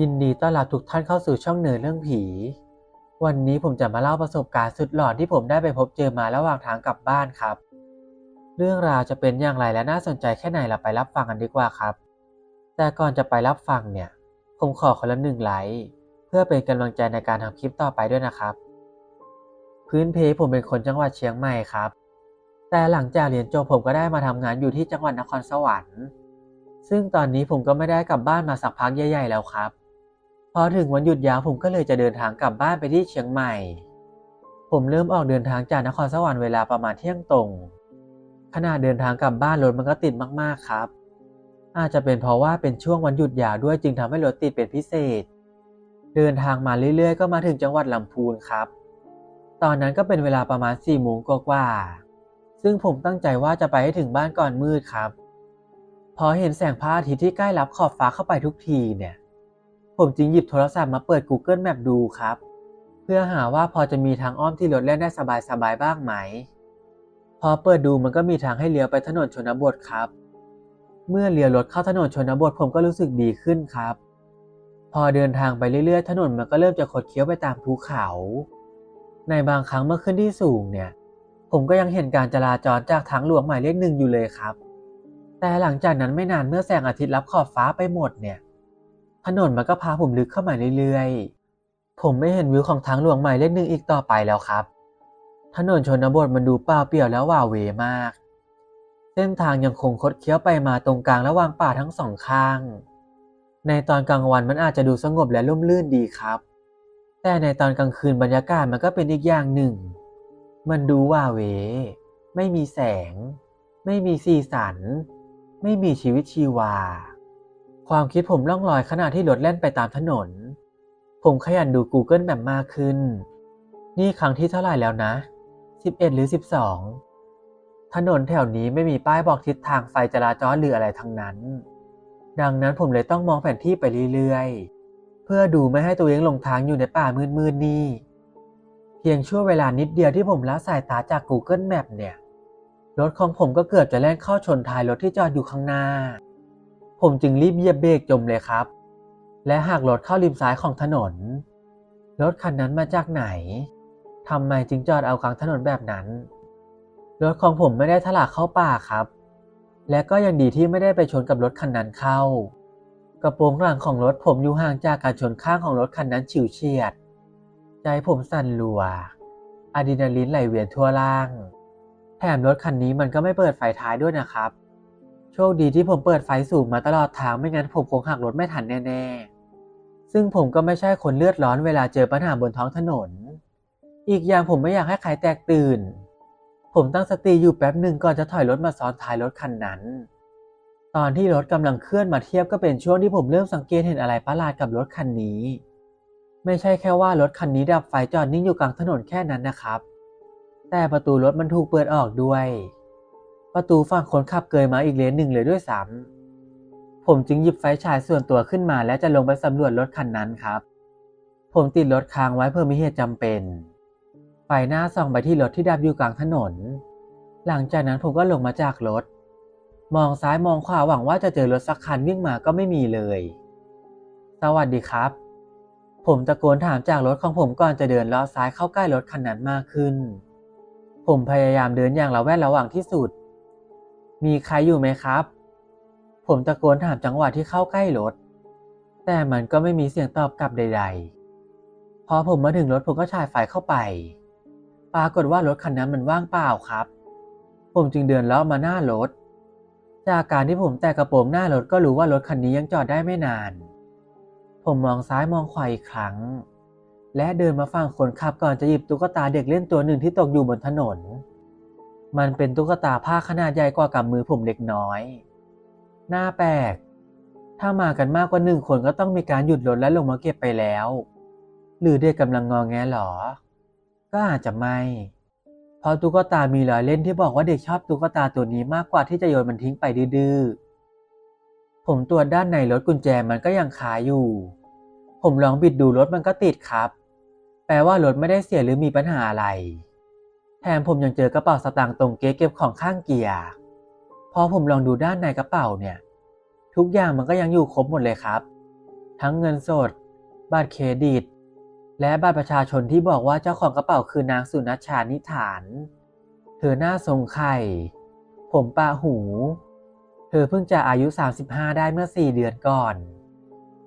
ยินดีต้อนรับทุกท่านเข้าสู่ช่องเหนือเรื่องผี วันนี้ผมจะมาเล่าประสบการณ์สุดหลอนที่ผมได้ไปพบเจอมาระหว่างทางกลับบ้านครับ เรื่องราวจะเป็นอย่างไรและน่าสนใจแค่ไหนเราไปรับฟังกันดีกว่าครับ แต่ก่อนจะไปรับฟังเนี่ย ผมขอคนละหนึ่งไลค์เพื่อเป็นกำลังใจในการทำคลิปต่อไปด้วยนะครับ พื้นเพผมเป็นคนจังหวัดเชียงใหม่ครับ แต่หลังจากเรียนจบผมก็ได้มาทำงานอยู่ที่จังหวัดนครสวรรค์ ซึ่งตอนนี้ผมก็ไม่ได้กลับบ้านมาสักพักใหญ่ ๆ แล้วครับ พอถึงวันหยุดยาวผมก็เลยจะเดินทางกลับบ้านไปที่เชียงใหม่ ผมเริ่มออกเดินทางจากนครสวรรค์เวลาประมาณเที่ยงตรง ขณะเดินทางกลับบ้านรถมันก็ติดมากๆครับ อาจจะเป็นเพราะว่าเป็นช่วงวันหยุดยาวด้วยจึงทำให้รถติดเป็นพิเศษ เดินทางมาเรื่อยๆ ก็มาถึงจังหวัดลำพูนครับ ตอนนั้นก็เป็นเวลาประมาณ4ี่โมงกว่าๆซึ่งผมตั้งใจว่าจะไปให้ถึงบ้านก่อนมืดครับ พอเห็นแสงพระอาทิตย์ที่ใกล้รับขอบฟ้าเข้าไปทุกทีเนี่ย ผมจึงหยิบโทรศัพท์มาเปิด Google Map ดูครับ เพื่อหาว่าพอจะมีทางอ้อมที่รถแล่นได้สบายๆบ้างไหม พอเปิดดูมันก็มีทางให้เลี้ยวไปถนนชนบทครับ เมื่อเลี้ยวรถเข้าถนนชนบทผมก็รู้สึกดีขึ้นครับ พอเดินทางไปเรื่อยๆ ถนนมันก็เริ่มจะคดเคี้ยวไปตามภูเขา ในบางครั้งเมื่อขึ้นที่สูงเนี่ย ผมก็ยังเห็นการจราจรจากทางหลวงหมายเลขหนึ่งอยู่เลยครับ แต่หลังจากนั้นไม่นานเมื่อแสงอาทิตย์รับขอบฟ้าไปหมดเนี่ย ถนนมันก็พาผมลึกเข้ามาเรื่อยๆ ผมไม่เห็นวิวของทางหลวงหมายเลขหนึ่งอีกต่อไปแล้วครับ ถนนชนบทมันดูเปล่าเปลี่ยวแล้วว่าเวมาก เส้นทางยังคงคดเคี้ยวไปมาตรงกลางระหว่างป่าทั้งสองข้าง ในตอนกลางวันมันอาจจะดูสงบและร่มรื่นดีครับ แต่ในตอนกลางคืนบรรยากาศมันก็เป็นอีกอย่างหนึ่ง มันดูว่าเว ไม่มีแสง ไม่มีสีสัน ไม่มีชีวิตชีวา ความคิดผมล่องลอยขณะที่รถแล่นไปตามถนน ผมขยันดู Google แบบมากขึ้น นี่ครั้งที่เท่าไหร่แล้วนะ 11 หรือ 12 ถนนแถวนี้ไม่มีป้ายบอกทิศทางไฟจราจรหรืออะไรทั้งนั้น ดังนั้นผมเลยต้องมองแผนที่ไปเรื่อยๆ เพื่อดูไม่ให้ตัวเองหลงทางอยู่ในป่ามืดๆนี่ เพียงชั่วเวลานิดเดียวที่ผมละสายตาจาก Google Map เนี่ย รถของผมก็เกือบจะแล่นเข้าชนท้ายรถที่จอดอยู่ข้างหน้า ผมจึงรีบเหยียบเบรกจมเลยครับ และหากรถเข้าริมซ้ายของถนน รถคันนั้นมาจากไหนทำไมจึงจอดเอากลางถนนแบบนั้น รถของผมไม่ได้ถลากเข้าป่าครับ และก็ยังดีที่ไม่ได้ไปชนกับรถคันนั้นเข้า กระโปรงหลังของรถผมอยู่ห่างจากการชนข้างของรถคันนั้นฉิวเฉียด ใจผมสั่นรัวอะดรีนาลีนไหลเวียนทั่วร่าง แถมรถคันนี้มันก็ไม่เปิดไฟท้ายด้วยนะครับ โชคดีที่ผมเปิดไฟสูงมาตลอดทางไม่งั้นผมคงหักรถไม่ทันแน่ๆ ซึ่งผมก็ไม่ใช่คนเลือดร้อนเวลาเจอปัญหาบนท้องถนน อีกอย่างผมไม่อยากให้ใครแตกตื่น ผมตั้งสติอยู่แป๊บหนึ่งก่อนจะถอยรถมาซ้อนท้ายรถคันนั้น ตอนที่รถกำลังเคลื่อนมาเทียบก็เป็นช่วงที่ผมเริ่มสังเกตเห็นอะไรประหลาดกับรถคันนี้ ไม่ใช่แค่ว่ารถคันนี้ดับไฟจอดนิ่งอยู่กลางถนนแค่นั้นนะครับ แต่ประตูรถมันถูกเปิดออกด้วย ประตูฝั่งคนขับเกยมาอีกเลนหนึ่งเลยด้วยซ้ำผมจึงหยิบไฟฉายส่วนตัวขึ้นมา และจะลงไปสำรวจรถคันนั้นครับ ผมติดรถค้างไว้เพื่อมีเหตุจำเป็น ไฟหน้าส่องไปที่รถที่ดับอยู่กลางถนน หลังจากนั้นผมก็ลงมาจากรถ มองซ้ายมองขวาหวังว่าจะเจอรถสักคันวิ่งมาก็ไม่มีเลย สวัสดีครับ ผมตะโกนถามจากรถของผมก่อนจะเดินล้อซ้ายเข้าใกล้รถคันนั้นมากขึ้น ผมพยายามเดินอย่างระแวดระวังที่สุด มีใครอยู่ไหมครับ ผมตะโกนถามจังหวะที่เข้าใกล้รถ แต่มันก็ไม่มีเสียงตอบกลับใด ๆ พอผมมาถึงรถผมก็ฉายไฟเข้าไป ปรากฏว่ารถคันนั้นมันว่างเปล่าครับ ผมจึงเดินเลาะมาหน้ารถ จากการที่ผมแตะกระโปรงหน้ารถก็รู้ว่ารถคันนี้ยังจอดได้ไม่นาน ผมมองซ้ายมองขวาอีกครั้ง และเดินมาฝั่งคนขับก่อนจะหยิบตุ๊กตาเด็กเล่นตัวหนึ่งที่ตกอยู่บนถนน มันเป็นตุ๊กตาผ้าขนาดใหญ่กว่ากำมือผมเล็กน้อย หน้าแปลก ถ้ามากันมากกว่าหนึ่งคนก็ต้องมีการหยุดรถและลงมาเก็บไปแล้ว หรือเด็กกำลังงอแงหรอ ก็อาจจะไม่ เพราะตุ๊กตามีรอยเล่นที่บอกว่าเด็กชอบตุ๊กตาตัวนี้มากกว่าที่จะโยนมันทิ้งไปดื้อผมตรวจด้านในรถกุญแจมันก็ยังคาอยู่ ผมลองบิดดูรถมันก็ติดครับ แปลว่ารถไม่ได้เสียหรือมีปัญหาอะไร แถมผมยังเจอกระเป๋าสตางค์ตรงเก๊เก็บของข้างเกียร์พอผมลองดูด้านในกระเป๋าเนี่ย ทุกอย่างมันก็ยังอยู่ครบหมดเลยครับ ทั้งเงินสด บัตรเครดิต และบัตรประชาชนที่บอกว่าเจ้าของกระเป๋าคือนางสุนัชชานิฐาน เธอหน้าทรงไข่ ผมปะหู เธอเพิ่งจะอายุ 35 ได้เมื่อ 4 เดือนก่อน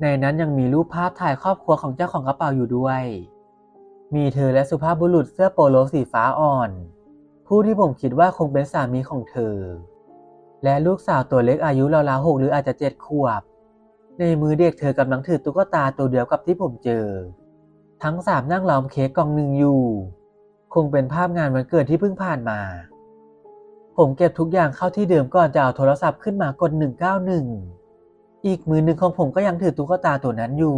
ในนั้นยังมีรูปภาพถ่ายครอบครัวของเจ้าของกระเป๋าอยู่ด้วย มีเธอและสุภาพบุรุษเสื้อโปโลสีฟ้าอ่อน ผู้ที่ผมคิดว่าคงเป็นสามีของเธอ และลูกสาวตัวเล็กอายุราวๆหกหรืออาจจะเจ็ดขวบ ในมือเด็กเธอกำลังถือตุ๊กตาตัวเดียวกับที่ผมเจอ ทั้งสามนั่งล้อมเค้กกล่องหนึ่งอยู่ คงเป็นภาพงานวันเกิดที่เพิ่งผ่านมา ผมเก็บทุกอย่างเข้าที่เดิมก่อนจะเอาโทรศัพท์ขึ้นมากด191 อีกมือหนึ่งของผมก็ยังถือตุ๊กตาตัวนั้นอยู่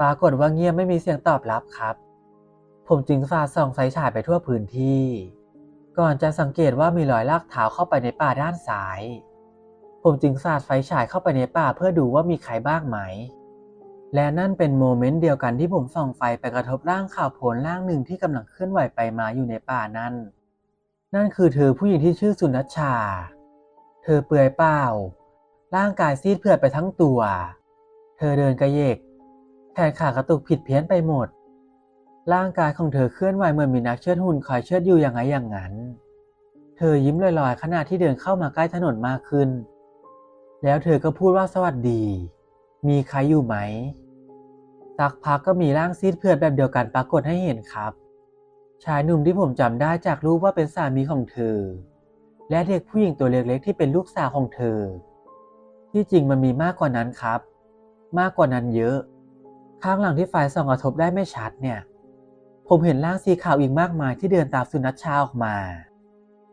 ปรากฏว่าเงียบไม่มีเสียงตอบรับครับ ผมจึงสาดส่องไฟฉายไปทั่วพื้นที่ ก่อนจะสังเกตว่ามีรอยลากเท้าเข้าไปในป่าด้านซ้าย ผมจึงสาดไฟฉายเข้าไปในป่าเพื่อดูว่ามีใครบ้างไหม และนั่นเป็นโมเมนต์เดียวกันที่ผมส่องไฟไปกระทบร่างข่าวโพลนร่างหนึ่งที่กำลังเคลื่อนไหวไปมาอยู่ในป่านั้น นั่นคือเธอผู้หญิงที่ชื่อสุนัชชา เธอเปลือยเปล่า ร่างกายซีดเผือดไปทั้งตัว เธอเดินกระเยกแขนขากระตุกผิดเพี้ยนไปหมด ร่างกายของเธอเคลื่อนไหวเหมือนมีนักเชือดหุ่นคอยเชือดอยู่อย่างไงอย่างนั้น เธอยิ้มลอยๆขณะที่เดินเข้ามาใกล้ถนนมากขึ้น แล้วเธอก็พูดว่าสวัสดี มีใครอยู่ไหม สักพักก็มีร่างซีดเผือดแบบเดียวกันปรากฏให้เห็นครับ ชายหนุ่มที่ผมจำได้จากรูปว่าเป็นสามีของเธอ และเด็กผู้หญิงตัวเล็กๆที่เป็นลูกสาวของเธอ ที่จริงมันมีมากกว่านั้นครับ มากกว่านั้นเยอะ ข้างหลังที่ไฟส่องกระทบได้ไม่ชัดเนี่ย ผมเห็นร่างสีขาวอีกมากมายที่เดินตามสุนัขชาออกมา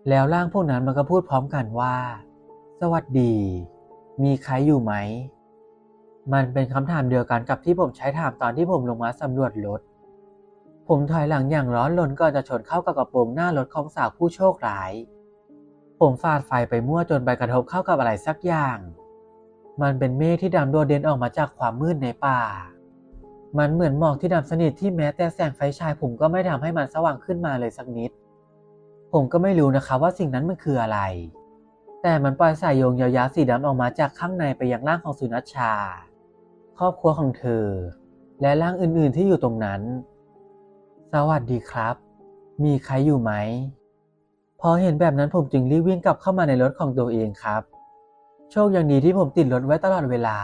แล้วร่างพวกนั้นมันก็พูดพร้อมกันว่า สวัสดี มีใครอยู่ไหม มันเป็นคำถามเดียวกันกับที่ผมใช้ถามตอนที่ผมลงมาสำรวจรถ ผมถอยหลังอย่างร้อนรนก่อนจะชนเข้ากับกระโปรงหน้ารถของสาวผู้โชคร้าย ผมฟาดไฟไปมั่วจนไปกระทบเข้ากับอะไรสักอย่าง มันเป็นเมฆที่ดำโดดเด่นออกมาจากความมืดในป่า มันเหมือนหมอกที่ดำสนิทที่แม้แต่แสงไฟฉายผมก็ไม่ทำให้มันสว่างขึ้นมาเลยสักนิด ผมก็ไม่รู้นะครับว่าสิ่งนั้นมันคืออะไร แต่มันปล่อยสายโยงยาวๆสีดำออกมาจากข้างในไปยังร่างของสุนัชชา ครอบครัวของเธอ และร่างอื่นๆที่อยู่ตรงนั้น สวัสดีครับ มีใครอยู่ไหม พอเห็นแบบนั้นผมจึงรีบวิ่งกลับเข้ามาในรถของตัวเองครับ โชคย่างดีที่ผมติดรถไว้ตลอดเวลา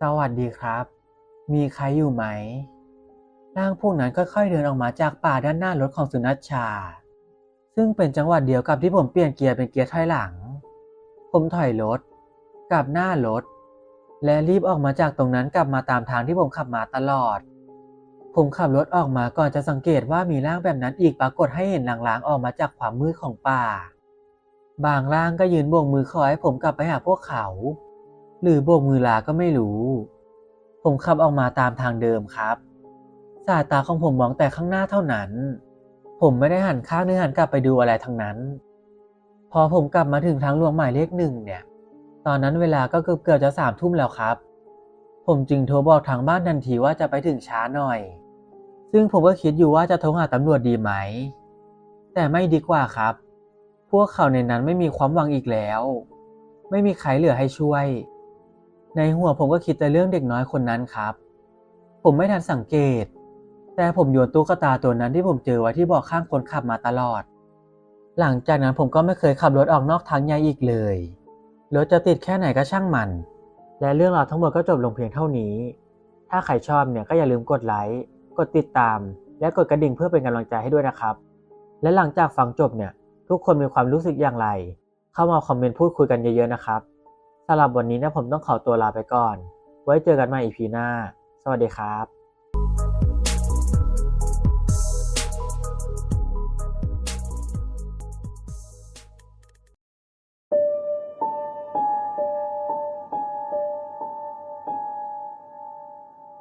สวัสดีครับ มีใครอยู่ไหมร่างพวกนั้นค่อยๆเดินออกมาจากป่าด้านหน้ารถของสุนัชชา ซึ่งเป็นจังหวะเดียวกับที่ผมเปลี่ยนเกียร์เป็นเกียร์ถอยหลัง ผมถอยรถกลับหน้ารถ และรีบออกมาจากตรงนั้นกลับมาตามทางที่ผมขับมาตลอด ผมขับรถออกมาก่อนจะสังเกตว่ามีร่างแบบนั้นอีกปรากฏให้เห็นลางๆออกมาจากความมืดของป่า บางร่างก็ยืนโบกมือขอให้ผมกลับไปหาพวกเขา หรือโบกมือลาก็ไม่รู้ ผมขับออกมาตามทางเดิมครับ สายตาของผมมองแต่ข้างหน้าเท่านั้น ผมไม่ได้หันข้างหรือหันกลับไปดูอะไรทั้งนั้น พอผมกลับมาถึงทางหลวงหมายเลขหนึ่งเนี่ย ตอนนั้นเวลาก็เกือบเกือบจะสามทุ่มแล้วครับ ผมจึงโทรบอกทางบ้านทันทีว่าจะไปถึงช้าหน่อย ซึ่งผมก็คิดอยู่ว่าจะโทรหาตำรวจดีไหม แต่ไม่ดีกว่าครับ พวกเขาในนั้นไม่มีความหวังอีกแล้ว ไม่มีใครเหลือให้ช่วย ในหัวผมก็คิดแต่เรื่องเด็กน้อยคนนั้นครับ ผมไม่ทันสังเกต แต่ผมโยนตุ๊กตาตัวนั้นที่ผมเจอไว้ที่เบอกข้างคนขับมาตลอด หลังจากนั้นผมก็ไม่เคยขับรถออกนอกทางใหญ่อีกเลยรถจะติดแค่ไหนก็ช่างมัน และเรื่องราวทั้งหมดก็จบลงเพียงเท่านี้ ถ้าใครชอบเนี่ยก็อย่าลืมกดไลค์กดติดตาม และกดกระดิ่งเพื่อเป็นกำลังใจให้ด้วยนะครับ และหลังจากฟังจบเนี่ยทุกคนมีความรู้สึกอย่างไร เข้ามาคอมเมนต์พูดคุยกันเยอะๆนะครับ สำหรับวันนี้นะผมต้องขอตัวลาไปก่อน ไว้เจอกันใหม่อีพีหน้า สวัสดีครับ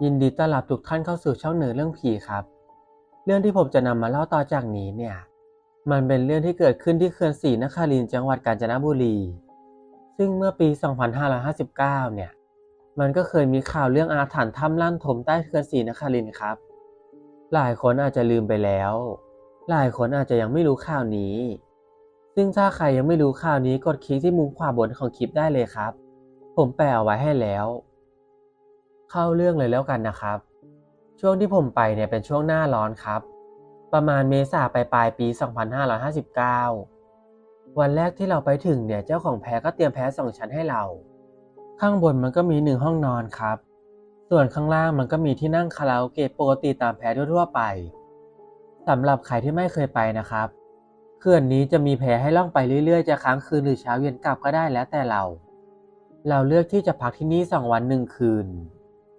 ยินดีต้อนรับทุกท่านเข้าสู่ช่องเหนือเรื่องผีครับ เรื่องที่ผมจะนำมาเล่าต่อจากนี้เนี่ย มันเป็นเรื่องที่เกิดขึ้นที่เขื่อนศรีนครินทร์จังหวัดกาญจนบุรี ซึ่งเมื่อปี 2559 เนี่ย มันก็เคยมีข่าวเรื่องอาถรรพ์ถ้ำลั่นถมใต้เขื่อนศรีนครินครับ หลายคนอาจจะลืมไปแล้ว หลายคนอาจจะยังไม่รู้ข่าวนี้ ซึ่งถ้าใครยังไม่รู้ข่าวนี้กดคลิกที่มุมขวาบนของคลิปได้เลยครับ ผมแปะเอาไว้ให้แล้ว เข้าเรื่องเลยแล้วกันนะครับ ช่วงที่ผมไปเนี่ยเป็นช่วงหน้าร้อนครับ ประมาณเมษาปลายปลายปี 2559 วันแรกที่เราไปถึงเนี่ยเจ้าของแพก็เตรียมแพสองชั้นให้เรา ข้างบนมันก็มีหนึ่งห้องนอนครับ ส่วนข้างล่างมันก็มีที่นั่งคาราโอเกะปกติตามแพทั่วๆไปสำหรับใครที่ไม่เคยไปนะครับเขื่อนนี้จะมีแพให้ล่องไปเรื่อยๆ จะค้างคืนหรือเช้าเย็นกลับก็ได้แล้วแต่เรา เราเลือกที่จะพักที่นี่สองวันหนึ่งคืน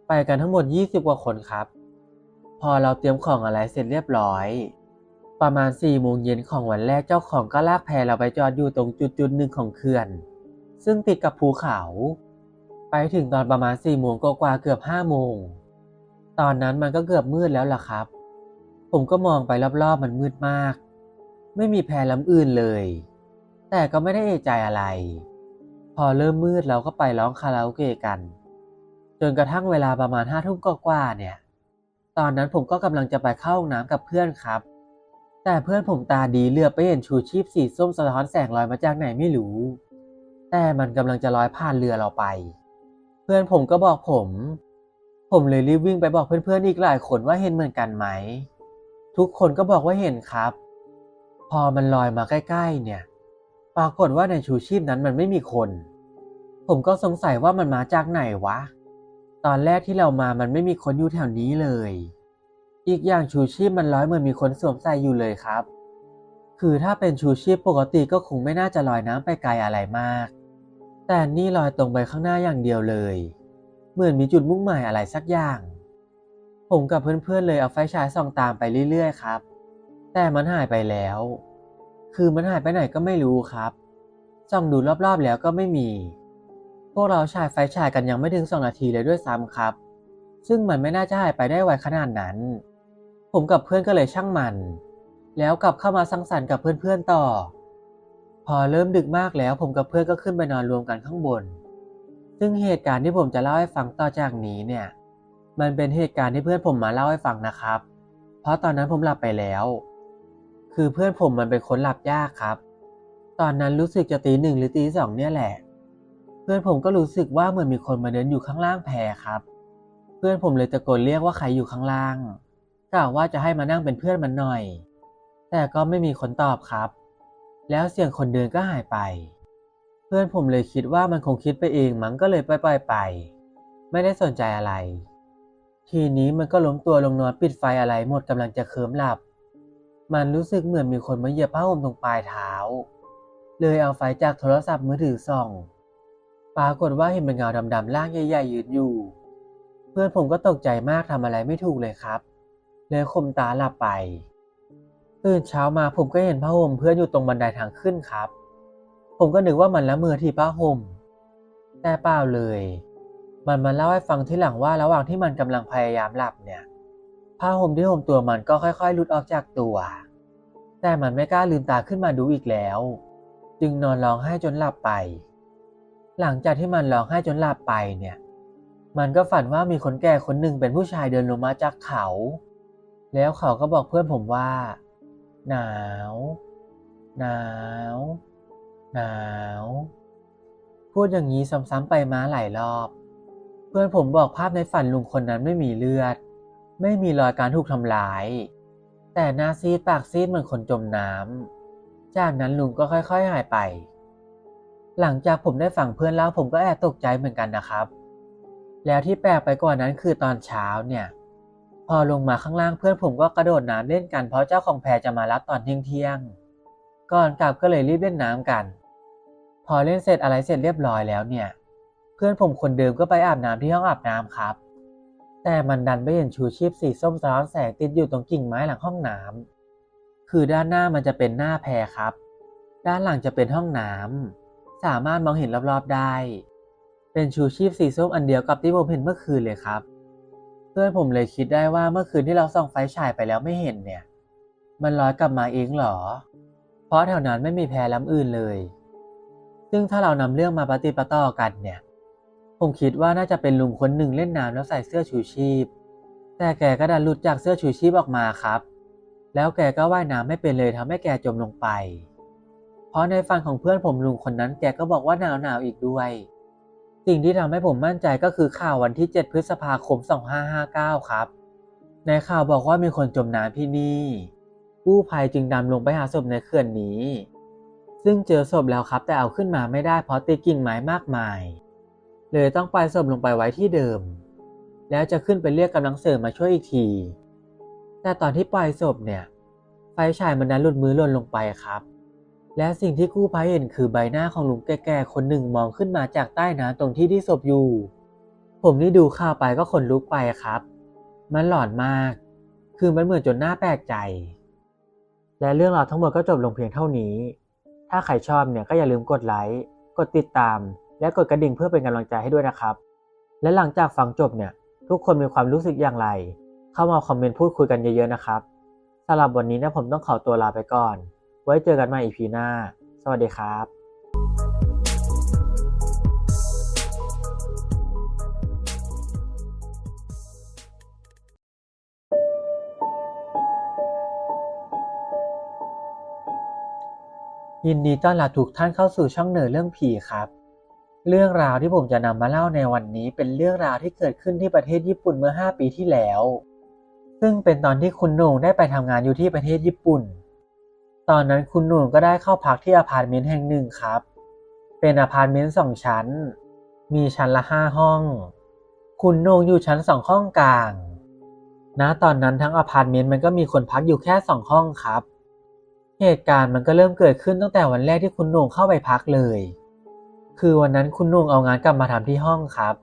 ไปกันทั้งหมด 20 กว่าคนครับ พอเราเตรียมของอะไรเสร็จเรียบร้อย ประมาณ4ี่โมงเย็นของวันแรกเจ้าของก็ลากแพเราไปจอดอยู่ตรงจุดจุดๆหนึ่งของเขื่อน ซึ่งติดกับภูเขา ไปถึงตอนประมาณ4ี่โมงก,กว่าเกือบ5้าโมง ตอนนั้นมันก็เกือบมืดแล้วล่ะครับ ผมก็มองไปรอบๆมันมืดมาก ไม่มีแพลำอื่นเลย แต่ก็ไม่ได้เอะใจอะไร พอเริ่มมืดเราก็ไปร้องคาราโอเกะกัน จนกระทั่งเวลาประมาณห้าทุ่มกว่าๆเนี่ย ตอนนั้นผมก็กำลังจะไปเข้าห้องน้ำกับเพื่อนครับ แต่เพื่อนผมตาดีเลือบไปเห็นชูชีพสีส้มสะท้อนแสงลอยมาจากไหนไม่รู้ แต่มันกำลังจะลอยผ่านเรือเราไป เพื่อนผมก็บอกผม ผมเลยรีบวิ่งไปบอกเพื่อนๆอีกหลายคนว่าเห็นเหมือนกันไหม ทุกคนก็บอกว่าเห็นครับ พอมันลอยมาใกล้ ๆ เนี่ย ปรากฏว่าในชูชีพนั้นมันไม่มีคน ผมก็สงสัยว่ามันมาจากไหนวะ ตอนแรกที่เรามามันไม่มีคนอยู่แถวนี้เลย อีกอย่างชูชีพมันลอยเหมือนมีคนสวมใส่อยู่เลยครับ คือถ้าเป็นชูชีพปกติก็คงไม่น่าจะลอยน้ำไปไกลอะไรมาก แต่นี่ลอยตรงไปข้างหน้าอย่างเดียวเลย เหมือนมีจุดมุ่งหมายอะไรสักอย่าง ผมกับเพื่อนๆเลยเอาไฟฉายส่องตามไปเรื่อยๆครับ แต่มันหายไปแล้ว คือมันหายไปไหนก็ไม่รู้ครับส่องดูรอบๆแล้วก็ไม่มี พวกเราฉายไฟฉายกันยังไม่ถึงสองนาทีเลยด้วยซ้ำครับ ซึ่งมันไม่น่าจะหายไปได้ไวขนาดนั้น ผมกับเพื่อนก็เลยช่างมัน แล้วกลับเข้ามาสังสรรค์กับเพื่อนๆต่อ พอเริ่มดึกมากแล้วผมกับเพื่อนก็ขึ้นไปนอนรวมกันข้างบน ซึ่งเหตุการณ์ที่ผมจะเล่าให้ฟังต่อจากนี้เนี่ย มันเป็นเหตุการณ์ที่เพื่อนผมมาเล่าให้ฟังนะครับ เพราะตอนนั้นผมหลับไปแล้ว คือเพื่อนผมมันเป็นคนหลับยากครับ ตอนนั้นรู้สึกจะตีหนึ่งหรือตีสองเนี่ยแหละ เพื่อนผมก็รู้สึกว่าเหมือนมีคนมาเดินอยู่ข้างล่างแพครับ เพื่อนผมเลยตะโกนเรียกว่าใครอยู่ข้างล่าง กล่าวว่าจะให้มานั่งเป็นเพื่อนมันหน่อย แต่ก็ไม่มีคนตอบครับ แล้วเสียงคนเดินก็หายไป เพื่อนผมเลยคิดว่ามันคงคิดไปเองมั้งก็เลยปล่อยๆไป ไม่ได้สนใจอะไร ทีนี้มันก็ล้มตัวลงนอนปิดไฟอะไรหมดกำลังจะเคลิ้มหลับ มันรู้สึกเหมือนมีคนมาเหยียบผ้าห่มตรงปลายเท้า เลยเอาไฟจากโทรศัพท์มือถือส่องปรากฏว่าเห็นเป็นเงาดำๆร่างใหญ่ ๆ ยืนอยู่ เพื่อนผมก็ตกใจมากทำอะไรไม่ถูกเลยครับ เลยข่มตาหลับไปตื่นเช้ามาผมก็เห็นผ้าห่มเพื่อนอยู่ตรงบันไดทางขึ้นครับ ผมก็นึกว่ามันละเมอที่ผ้าห่ม แต่เปล่าเลย มันมาเล่าให้ฟังที่หลังว่าระหว่างที่มันกำลังพยายามหลับเนี่ย ผ้าห่มที่ห่มตัวมันก็ค่อยๆหลุดออกจากตัว แต่มันไม่กล้าลืมตาขึ้นมาดูอีกแล้ว จึงนอนร้องไห้จนหลับไป หลังจากที่มันร้องไห้จนหลับไปเนี่ย มันก็ฝันว่ามีคนแก่คนหนึ่งเป็นผู้ชายเดินลงมาจากเขา แล้วเขาก็บอกเพื่อนผมว่า หนาว หนาว หนาว พูดอย่างนี้ซ้ำๆไปมาหลายรอบ เพื่อนผมบอกภาพในฝันลุงคนนั้นไม่มีเลือด ไม่มีรอยการถูกทำร้าย แต่หน้าซีดปากซีดเหมือนคนจมน้ำ จากนั้นลุงก็ค่อยๆหายไป หลังจากผมได้ฟังเพื่อนเล่าผมก็แอบตกใจเหมือนกันนะครับ แล้วที่แปลกไปกว่านั้นคือตอนเช้าเนี่ย พอลงมาข้างล่างเพื่อนผมก็กระโดดน้ำเล่นกันเพราะเจ้าของแพจะมารับตอนเที่ยงเที่ยงก่อนกลับก็เลยรีบเล่นน้ำกัน พอเล่นเสร็จอะไรเสร็จเรียบร้อยแล้วเนี่ย เพื่อนผมคนเดิมก็ไปอาบน้ำที่ห้องอาบน้ำครับ แต่มันดันไปเห็นชูชีพสีส้มสะท้อนแสงติดอยู่ตรงกิ่งไม้หลังห้องน้ำคือด้านหน้ามันจะเป็นหน้าแพครับ ด้านหลังจะเป็นห้องน้ำสามารถมองเห็นรอบๆได้ เป็นชูชีพสีส้มอันเดียวกับที่ผมเห็นเมื่อคืนเลยครับ เพื่อนผมเลยคิดได้ว่าเมื่อคืนที่เราส่องไฟฉายไปแล้วไม่เห็นเนี่ย มันลอยกลับมาเองเหรอ เพราะแถวนั้นไม่มีแพลำอื่นเลย ซึ่งถ้าเรานำเรื่องมาปฏิปต่อกันเนี่ย ผมคิดว่าน่าจะเป็นลุงคนหนึ่งเล่นน้ำแล้วใส่เสื้อชูชีพ แต่แกก็ดันหลุดจากเสื้อชูชีพออกมาครับ แล้วแกก็ว่ายน้ำไม่เป็นเลยทำให้แกจมลงไป เพราะในฝันของเพื่อนผมลุงคนนั้นแกก็บอกว่าหนาวหนาวๆอีกด้วย สิ่งที่ทำให้ผมมั่นใจก็คือข่าววันที่ 7 พฤษภาคม 2559 ครับ ในข่าวบอกว่ามีคนจมน้ำที่นี่กู้ภัยจึงดำลงไปหาศพในเขื่อนนี้ ซึ่งเจอศพแล้วครับแต่เอาขึ้นมาไม่ได้เพราะติดกิ่งไม้มากมาย เลยต้องปล่อยศพลงไปไว้ที่เดิม แล้วจะขึ้นไปเรียกกำลังเสริมมาช่วยอีกที แต่ตอนที่ปล่อยศพเนี่ย ไฟฉายมันดันหลุดมือหล่นลงไปครับ และสิ่งที่กู้ภัยเห็นคือใบหน้าของลุงแก่ๆคนหนึ่งมองขึ้นมาจากใต้น้ำตรงที่ที่ศพอยู่ ผมนี่ดูข่าวไปก็ขนลุกไปครับ มันหลอนมาก คือมันเหมือนจนหน้าแปลกใจ และเรื่องราวทั้งหมดก็จบลงเพียงเท่านี้ ถ้าใครชอบเนี่ยก็อย่าลืมกดไลค์กดติดตาม และกดกระดิ่งเพื่อเป็นกำลังใจให้ด้วยนะครับ และหลังจากฟังจบเนี่ย ทุกคนมีความรู้สึกอย่างไร เข้ามาคอมเมนต์พูดคุยกันเยอะๆนะครับสำหรับวันนี้นะผมต้องขอตัวลาไปก่อน ไว้เจอกันใหม่อีพีหน้า สวัสดีครับยินดีต้อนรับทุกท่านเข้าสู่ช่องเหนือเรื่องผีครับ เรื่องราวที่ผมจะนำมาเล่าในวันนี้เป็นเรื่องราวที่เกิดขึ้นที่ประเทศญี่ปุ่นเมื่อ 5 ปีที่แล้ว ซึ่งเป็นตอนที่คุณโหน่งได้ไปทำงานอยู่ที่ประเทศญี่ปุ่น ตอนนั้นคุณหน่งก็ได้เข้าพักที่อพาร์ตเมนต์แห่งหนึ่งครับ เป็นอพาร์ตเมนต์สองชั้น มีชั้นละห้าห้อง คุณหน่งอยู่ชั้นสองห้องกลางณตอนนั้นทั้งอพาร์ตเมนต์มันก็มีคนพักอยู่แค่สองห้องครับ เหตุการณ์มันก็เริ่มเกิดขึ้นตั้งแต่วันแรกที่คุณหน่งเข้าไปพักเลย คือวันนั้นคุณหน่งเอางานกลับมาทำที่ห้องครับ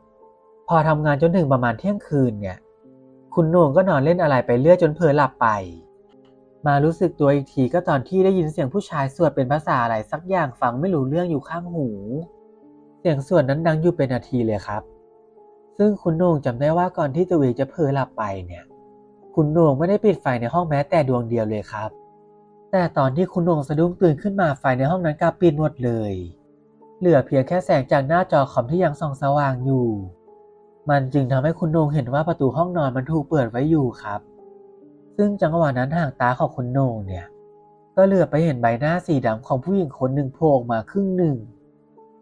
พอทำงานจนถึงประมาณเที่ยงคืนเนี่ย คุณหน่งก็นอนเล่นอะไรไปเรื่อยจนเผลอหลับไป มารู้สึกตัวอีกทีก็ตอนที่ได้ยินเสียงผู้ชายสวดเป็นภาษาอะไรสักอย่างฟังไม่รู้เรื่องอยู่ข้างหู เสียงสวดนั้นดังอยู่เป็นนาทีเลยครับ ซึ่งคุณโหน่งจำได้ว่าก่อนที่ตัวเองจะเผลอหลับไปเนี่ย คุณโหน่งไม่ได้ปิดไฟในห้องแม้แต่ดวงเดียวเลยครับ แต่ตอนที่คุณโหน่งสะดุ้งตื่นขึ้นมาไฟในห้องนั้นกลับปิดหมดเลย เหลือเพียงแค่แสงจากหน้าจอคอมที่ยังส่องสว่างอยู่ มันจึงทำให้คุณโหน่งเห็นว่าประตูห้องนอนมันถูกเปิดไว้อยู่ครับ ซึ่งจังหวะนั้นห่างตาของคุณโหน่งเนี่ย ก็เหลือไปเห็นใบหน้าสีดำของผู้หญิงคนหนึ่งโผล่ออกมาครึ่งหนึ่ง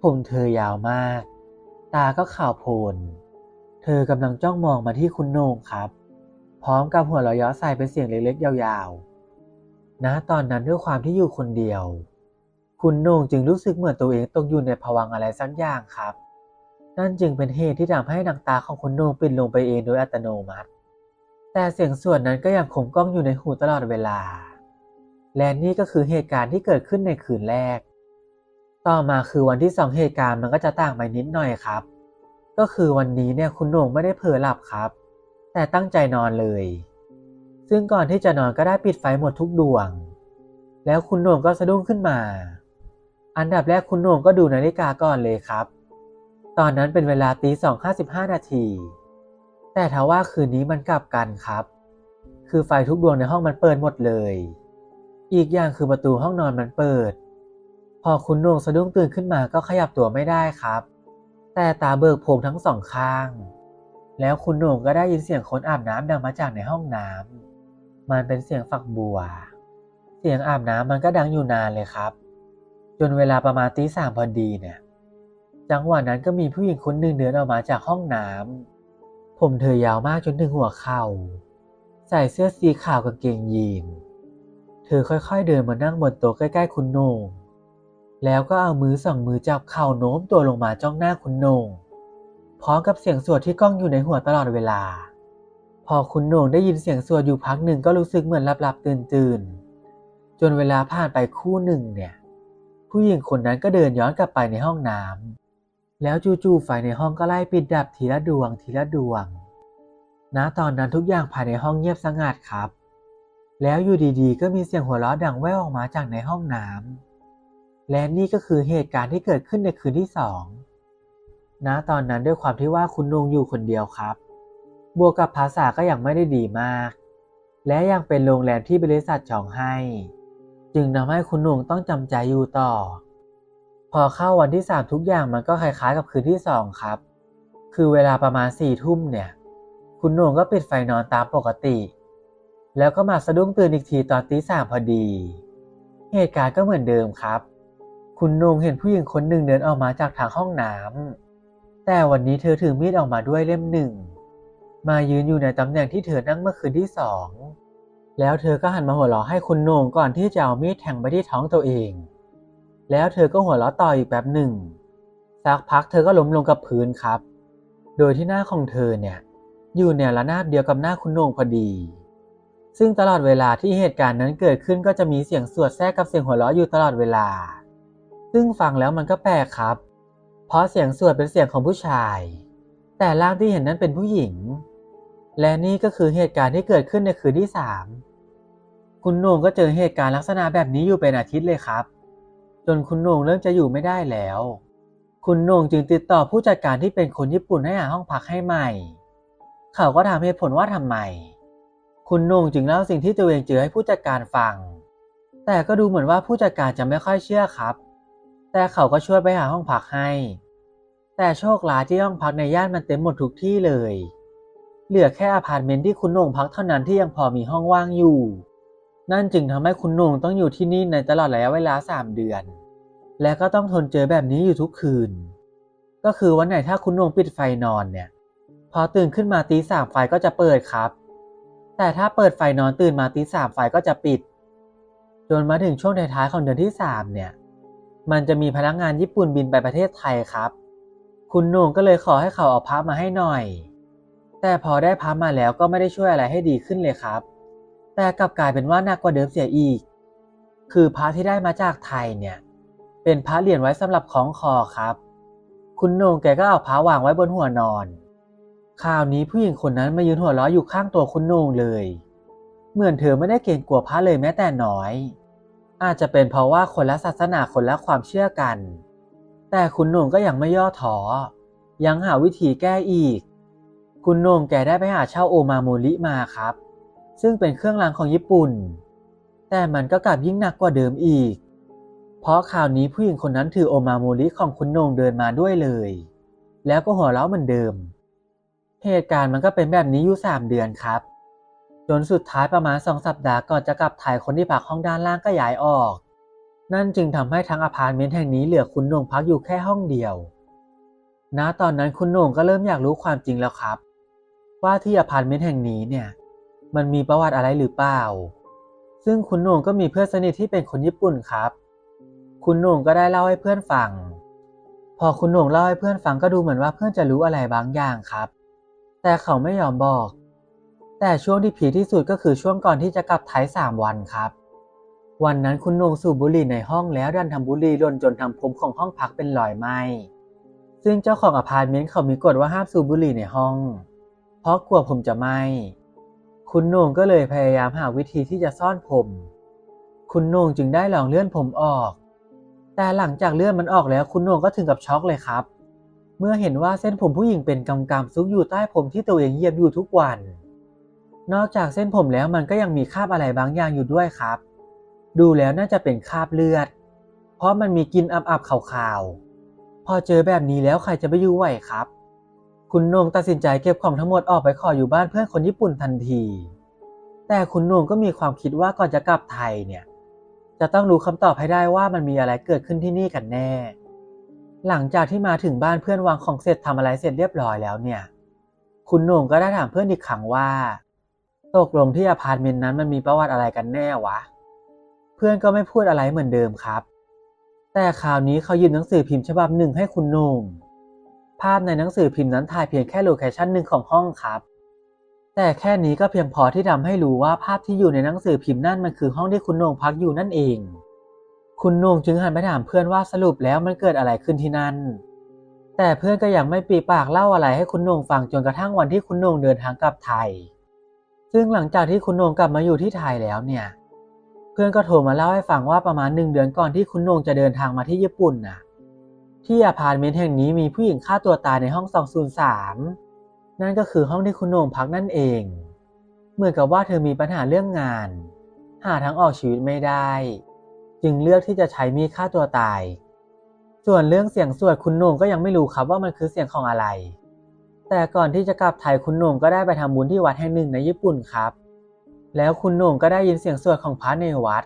ผมเธอยาวมาก ตาก็ขาวโพลน เธอกำลังจ้องมองมาที่คุณโหน่งครับ พร้อมกับหัวเราะย้อใส่เป็นเสียงเล็กๆ ยาวๆณตอนนั้นด้วยความที่อยู่คนเดียว คุณโหน่งจึงรู้สึกเหมือนตัวเองตกอยู่ในภวังอะไรสักอย่างครับ นั่นจึงเป็นเหตุที่ทำให้ดวงตาของคุณโหน่งปิดลงไปเองโดยอัตโนมัติ แต่เสียงส่วนนั้นก็ยังคงก้องอยู่ในหูตลอดเวลา และนี่ก็คือเหตุการณ์ที่เกิดขึ้นในคืนแรก ต่อมาคือวันที่สองเหตุการณ์มันก็จะต่างไปนิดหน่อยครับ ก็คือวันนี้เนี่ยคุณหน่งไม่ได้เผลอหลับครับ แต่ตั้งใจนอนเลย ซึ่งก่อนที่จะนอนก็ได้ปิดไฟหมดทุกดวง แล้วคุณหน่งก็สะดุ้งขึ้นมา อันดับแรกคุณหน่งก็ดูนาฬิกาก่อนเลยครับ ตอนนั้นเป็นเวลาตีสองห้าสิบห้านาที แต่ทว่าคืนนี้มันกลับกันครับ คือไฟทุกดวงในห้องมันเปิดหมดเลย อีกอย่างคือประตูห้องนอนมันเปิด พอคุณหน่งสะดุ้งตื่นขึ้นมาก็ขยับตัวไม่ได้ครับ แต่ตาเบิกโพงทั้งสองข้าง แล้วคุณหน่งก็ได้ยินเสียงคนอาบน้ำดังมาจากในห้องน้ำมันเป็นเสียงฝักบัว เสียงอาบน้ำมันก็ดังอยู่นานเลยครับ จนเวลาประมาณตีสามพอดีเนี่ย จังหวะนั้นก็มีผู้หญิงคนหนึ่งเดินออกมาจากห้องน้ำ ผมเธอยาวมากจนถึงหัวเข่า ใส่เสื้อสีขาวกางเกงยีน เธอค่อยๆเดินมานั่งบนโต๊ะใกล้ๆคุณโหน่ง แล้วก็เอามือสองมือจับเข่าโน้มตัวลงมาจ้องหน้าคุณโหน่ง พร้อมกับเสียงสวดที่ก้องอยู่ในหัวตลอดเวลา พอคุณโหน่งได้ยินเสียงสวดอยู่พักหนึ่งก็รู้สึกเหมือนหลับๆตื่นๆ จนเวลาผ่านไปคู่หนึ่งเนี่ย ผู้หญิงคนนั้นก็เดินย้อนกลับไปในห้องน้ำ แล้วจู่ๆไฟในห้องก็ไล่ปิดดับทีละดวงทีละดวง ณ ตอนนั้นทุกอย่างภายในห้องเงียบสงัดครับ แล้วอยู่ดีๆ ก็มีเสียงหัวเราะดังแว่วออกมาจากในห้องน้ำ และนี่ก็คือเหตุการณ์ที่เกิดขึ้นในคืนที่สอง ณ ตอนนั้นด้วยความที่ว่าคุณนงอยู่คนเดียวครับ บวกกับภาษาก็ยังไม่ได้ดีมาก และยังเป็นโรงแรมที่บริษัทจองให้ จึงทำให้คุณนงต้องจำใจอยู่ต่อ พอเข้าวันที่สามทุกอย่างมันก็คล้าย ๆ กับคืนที่สองครับ คือเวลาประมาณสี่ทุ่มเนี่ย คุณหน่งก็ปิดไฟนอนตามปกติ แล้วก็มาสะดุ้งตื่นอีกทีตอนตีสามพอดี เหตุการณ์ก็เหมือนเดิมครับ คุณหน่งเห็นผู้หญิงคนหนึ่งเดินออกมาจากทางห้องน้ำแต่วันนี้เธอถือมีดออกมาด้วยเล่มหนึ่ง มายืนอยู่ในตำแหน่งที่เธอนั่งเมื่อคืนที่สอง แล้วเธอก็หันมาหัวเราะให้คุณโหน่งก่อนที่จะเอามีดแทงไปที่ท้องตัวเอง แล้วเธอก็หัวเราะต่ออีกแป๊บหนึ่ง สักพักเธอก็ล้มลงกับพื้นครับ โดยที่หน้าของเธอเนี่ย อยู่แนวระนาบเดียวกับหน้าคุณโหน่งพอดี ซึ่งตลอดเวลาที่เหตุการณ์นั้นเกิดขึ้นก็จะมีเสียงสวดแทรกกับเสียงหัวเราะอยู่ตลอดเวลา ซึ่งฟังแล้วมันก็แปลกครับ เพราะเสียงสวดเป็นเสียงของผู้ชาย แต่ร่างที่เห็นนั้นเป็นผู้หญิง และนี่ก็คือเหตุการณ์ที่เกิดขึ้นในคืนที่สามคุณโหน่งก็เจอเหตุการณ์ลักษณะแบบนี้อยู่เป็นอาทิตย์เลยครับ จนคุณโหน่งเริ่มจะอยู่ไม่ได้แล้ว คุณโหน่งจึงติดต่อผู้จัดการที่เป็นคนญี่ปุ่นให้หาห้องพักให้ใหม่ เขาก็ถามเหตุผลว่าทำไม คุณโหน่งจึงเล่าสิ่งที่ตัวเองเจอให้ผู้จัดการฟัง แต่ก็ดูเหมือนว่าผู้จัดการจะไม่ค่อยเชื่อครับ แต่เขาก็ช่วยไปหาห้องพักให้ แต่โชคร้ายที่ห้องพักในย่านมันเต็มหมดทุกที่เลย เหลือแค่อพาร์ตเมนต์ที่คุณโหน่งพักเท่านั้นที่ยังพอมีห้องว่างอยู่ นั่นจึงทำให้คุณหน่งต้องอยู่ที่นี่ในตลอดระยะเวลาสามเดือน และก็ต้องทนเจอแบบนี้อยู่ทุกคืน ก็คือวันไหนถ้าคุณหน่งปิดไฟนอนเนี่ย พอตื่นขึ้นมาตีสามไฟก็จะเปิดครับ แต่ถ้าเปิดไฟนอนตื่นมาตีสามไฟก็จะปิด จนมาถึงช่วงท้ายๆของเดือนที่สามเนี่ย มันจะมีพนักงานญี่ปุ่นบินไปประเทศไทยครับ คุณหน่งก็เลยขอให้เขาเอาพับมาให้หน่อย แต่พอได้พับมาแล้วก็ไม่ได้ช่วยอะไรให้ดีขึ้นเลยครับ แต่กลับกลายเป็นว่าหนักกว่าเดิมเสียอีก คือพระที่ได้มาจากไทยเนี่ย เป็นพระเหรียญไว้สำหรับคล้องคอครับ คุณโหนงแกก็เอาพระวางไว้บนหัวนอน คราวนี้ผู้หญิงคนนั้นมายืนหัวเราะอยู่ข้างตัวคุณโหนงเลย เหมือนเธอไม่ได้เกรงกลัวพระเลยแม้แต่น้อย อาจจะเป็นเพราะว่าคนละศาสนาคนละความเชื่อกัน แต่คุณโหนงก็ยังไม่ย่อท้อ ยังหาวิธีแก้อีก คุณโหนงแกได้ไปหาเช่าโอมาโมริมาครับ ซึ่งเป็นเครื่องรางของญี่ปุ่น แต่มันก็กลับยิ่งหนักกว่าเดิมอีก เพราะคราวนี้ผู้หญิงคนนั้นถือโอมาโมริของคุณโหนงเดินมาด้วยเลย แล้วก็หัวเราะเหมือนเดิม เหตุการณ์มันก็เป็นแบบนี้อยู่สามเดือนครับ จนสุดท้ายประมาณสองสัปดาห์ก่อนจะกลับไทยคนที่พักห้องด้านล่างก็ย้ายออก นั่นจึงทำให้ทั้งอพาร์ตเมนต์แห่งนี้เหลือคุณโหนงพักอยู่แค่ห้องเดียวณตอนนั้นคุณโหน่งก็เริ่มอยากรู้ความจริงแล้วครับ ว่าที่อพาร์ตเมนต์แห่งนี้เนี่ย มันมีประวัติอะไรหรือเปล่า ซึ่งคุณหน่งก็มีเพื่อนสนิทที่เป็นคนญี่ปุ่นครับ คุณหน่งก็ได้เล่าให้เพื่อนฟัง พอคุณหน่งเล่าให้เพื่อนฟังก็ดูเหมือนว่าเพื่อนจะรู้อะไรบางอย่างครับ แต่เขาไม่ยอมบอก แต่ช่วงที่ผีที่สุดก็คือช่วงก่อนที่จะกลับไทยสามวันครับ วันนั้นคุณหน่งสูบบุหรี่ในห้องแล้วดันทำบุหรี่หล่นจนทำผมของห้องพักเป็นรอยไหมซึ่งเจ้าของอพาร์ตเมนต์เขามีกฎว่าห้ามสูบบุหรี่ในห้อง เพราะกลัวผมจะไหม้ คุณโหน่งก็เลยพยายามหาวิธีที่จะซ่อนผม คุณโหน่งจึงได้ลองเลื่อนผมออก แต่หลังจากเลื่อนมันออกแล้วคุณโหน่งก็ถึงกับช็อกเลยครับ เมื่อเห็นว่าเส้นผมผู้หญิงเป็นกำกำซุกอยู่ใต้ผมที่ตัวเองเยียบอยู่ทุกวัน นอกจากเส้นผมแล้วมันก็ยังมีคราบอะไรบางอย่างอยู่ด้วยครับ ดูแล้วน่าจะเป็นคราบเลือด เพราะมันมีกลิ่นอับๆขาวๆ พอเจอแบบนี้แล้วใครจะไปอยู่ไหวครับ คุณโหน่งตัดสินใจเก็บของทั้งหมดออกไปขออยู่บ้านเพื่อนคนญี่ปุ่นทันที แต่คุณโหน่งก็มีความคิดว่าก่อนจะกลับไทยเนี่ย จะต้องรู้คำตอบให้ได้ว่ามันมีอะไรเกิดขึ้นที่นี่กันแน่ หลังจากที่มาถึงบ้านเพื่อนวางของเสร็จทำอะไรเสร็จเรียบร้อยแล้วเนี่ย คุณโหน่งก็ได้ถามเพื่อนอีกครั้งว่า ตกลงที่อพาร์ตเมนต์นั้นมันมีประวัติอะไรกันแน่วะ เพื่อนก็ไม่พูดอะไรเหมือนเดิมครับ แต่คราวนี้เขายืมหนังสือพิมพ์ฉบับหนึ่งให้คุณโหน่ง ภาพในหนังสือพิมพ์นั้นถ่ายเพียงแค่โลเคชันหนึ่งของห้องครับ แต่แค่นี้ก็เพียงพอที่ทำให้รู้ว่าภาพที่อยู่ในหนังสือพิมพ์นั่นมันคือห้องที่คุณนงพักอยู่นั่นเอง คุณนงจึงหันไปถามเพื่อนว่าสรุปแล้วมันเกิดอะไรขึ้นที่นั่น แต่เพื่อนก็ยังไม่ปีปากเล่าอะไรให้คุณนงฟังจนกระทั่งวันที่คุณนงเดินทางกลับไทย ซึ่งหลังจากที่คุณนงกลับมาอยู่ที่ไทยแล้วเนี่ย เพื่อนก็โทรมาเล่าให้ฟังว่าประมาณหนึ่งเดือนก่อนที่คุณนงจะเดินทางมาที่ญี่ปุ่นน่ะ ที่อพาร์ตเมนต์แห่งนี้มีผู้หญิงฆ่าตัวตายในห้อง 203 นั่นก็คือห้องที่คุณโหน่งพักนั่นเอง เหมือนกับว่าเธอมีปัญหาเรื่องงาน หาทางออกชีวิตไม่ได้ จึงเลือกที่จะใช้มีดฆ่าตัวตาย ส่วนเรื่องเสียงสวดคุณโหน่งก็ยังไม่รู้ครับว่ามันคือเสียงของอะไร แต่ก่อนที่จะกลับไทยคุณโหน่งก็ได้ไปทำบุญที่วัดแห่งหนึ่งในญี่ปุ่นครับ แล้วคุณโหน่งก็ได้ยินเสียงสวดของพระในวัด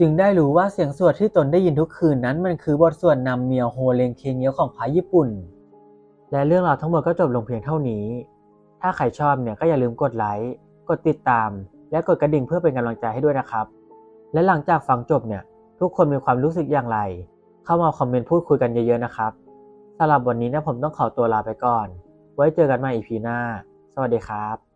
จึงได้รู้ว่าเสียงสวดที่ตนได้ยินทุกคืนนั้นมันคือบทสวดนำเมียวโฮเลงเคเงียวของพระญี่ปุ่น และเรื่องราวทั้งหมดก็จบลงเพียงเท่านี้ ถ้าใครชอบเนี่ยก็อย่าลืมกดไลค์กดติดตาม และกดกระดิ่งเพื่อเป็นกำลังใจให้ด้วยนะครับ และหลังจากฟังจบเนี่ยทุกคนมีความรู้สึกอย่างไร เข้ามาคอมเมนต์พูดคุยกันเยอะๆนะครับสำหรับวันนี้นะผมต้องขอตัวลาไปก่อน ไว้เจอกันใหม่ EP หน้า สวัสดีครับ